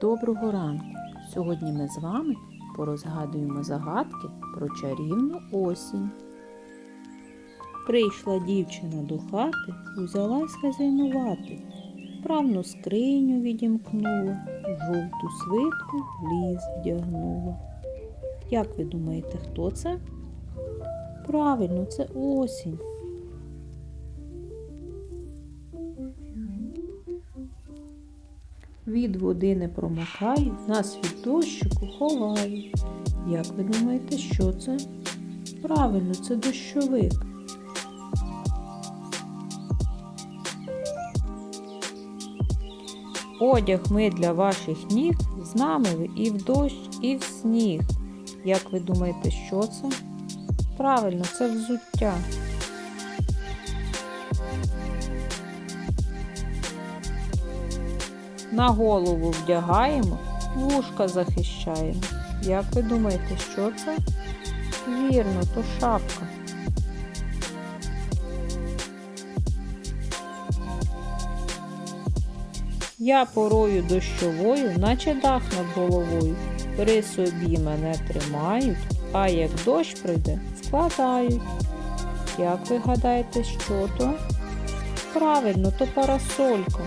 Доброго ранку! Сьогодні ми з вами порозгадуємо загадки про чарівну осінь. Прийшла дівчина до хати, узялась хазяйнувати. Правну скриню відімкнула, жовту свитку в ліс вдягнула. Як ви думаєте, хто це? Правильно, це осінь. Від води не промокаю, нас від дощику ховаю. Як ви думаєте, що це? Правильно, це дощовик. Одяг ми для ваших ніг, з нами і в дощ, і в сніг. Як ви думаєте, що це? Правильно, це взуття. На голову вдягаємо, вушка захищаємо. Як ви думаєте, що це? Вірно, то шапка. Я порою дощовою, наче дах над головою. При собі мене тримають, а як дощ прийде, складають. Як ви гадаєте, що то? Правильно, то парасолька.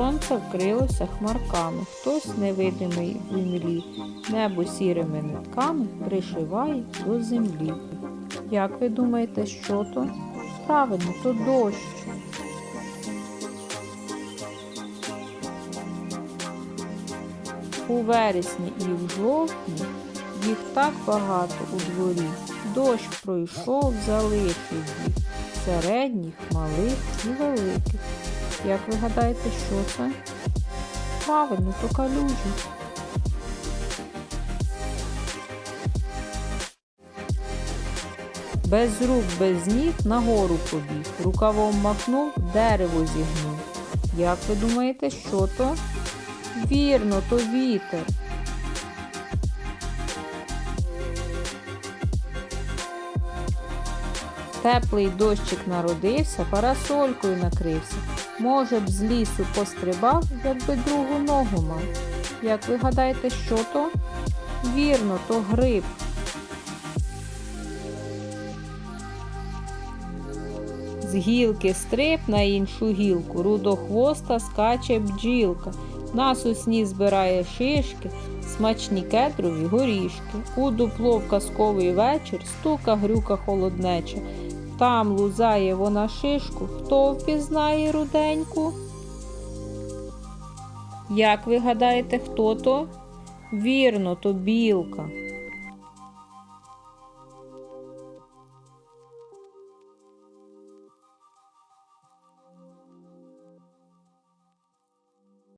Сонце вкрилося хмарками, хтось невидимий в імлі, небо сірими нитками пришиває до землі. Як ви думаєте, що то? Правильно, то дощ. У вересні і в жовтні їх так багато у дворі. Дощ пройшов, залишив їх середніх, малих і великих. Як ви гадаєте, що це? Правильно, то калюжі. Без рук, без ніг нагору побіг, рукавом махнув, дерево зігнув. Як ви думаєте, що то? Вірно, то вітер. Теплий дощик народився, парасолькою накрився. Може б з лісу пострибав, якби другу ногу мав. Як ви гадаєте, що то? Вірно, то гриб. З гілки стрип на іншу гілку, рудохвоста скаче бджілка. На сосні збирає шишки, смачні кедрові горішки. У дупло в казковий вечір стука грюка холоднеча. Там лузає вона шишку, хто впізнає руденьку? Як ви гадаєте, хто то? Вірно, то білка.